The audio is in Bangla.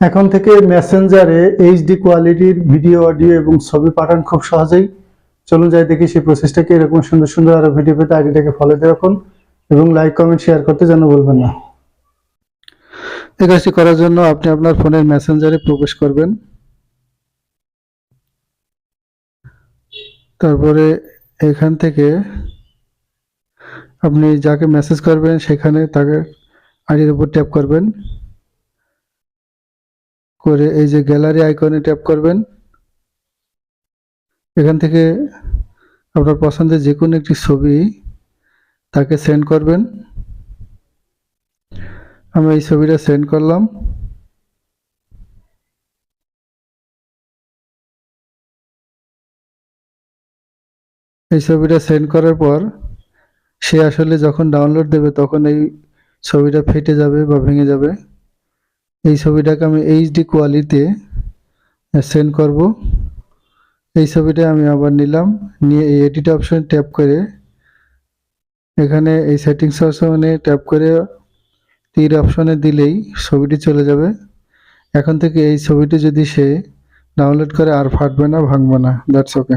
এখন থেকে মেসেঞ্জারে এইচডি কোয়ালিটির ভিডিও অডিও এবং ছবি পাঠান খুব সহজেই। চলুন যাই দেখি সেই প্রসেসটাকে এরকম সুন্দর সুন্দর আরও ভিডিও পেতে আইডিটাকে ফলো দিয়ে রাখুন এবং লাইক কমেন্ট শেয়ার করতে যেন ভুলবেন না। এই কাজটি করার জন্য আপনি আপনার ফোনের মেসেঞ্জারে প্রবেশ করবেন। তারপরে এখান থেকে আপনি যাকে মেসেজ করবেন, সেখানে তাকে আইডির উপর ট্যাপ করবেন। করে এই যে গ্যালারি আইকনে ট্যাপ করবেন। এখান থেকে আপনার পছন্দের যে কোনো একটি ছবি তাকে সেন্ড করবেন। আমি এই ছবিটা সেন্ড করলাম। এই ছবিটা সেন্ড করার পর সে আসলে যখন ডাউনলোড দেবে তখন এই ছবিটা ফেটে যাবে বা ভেঙে যাবে। এই ছবিটাকে আমি এইচডি কোয়ালিটিতে সেন্ড করব। এই ছবিটা আমি আবার নিলাম, নিয়ে এই এডিট অপশন ট্যাপ করে, এখানে এই সেটিংস অপশনে ট্যাপ করে, তীর অপশনে দিলেই ছবিটি চলে যাবে। এখন থেকে এই ছবিটি যদি সে ডাউনলোড করে আর ফাটবে না, ভাঙবে না দ্যাটস ওকে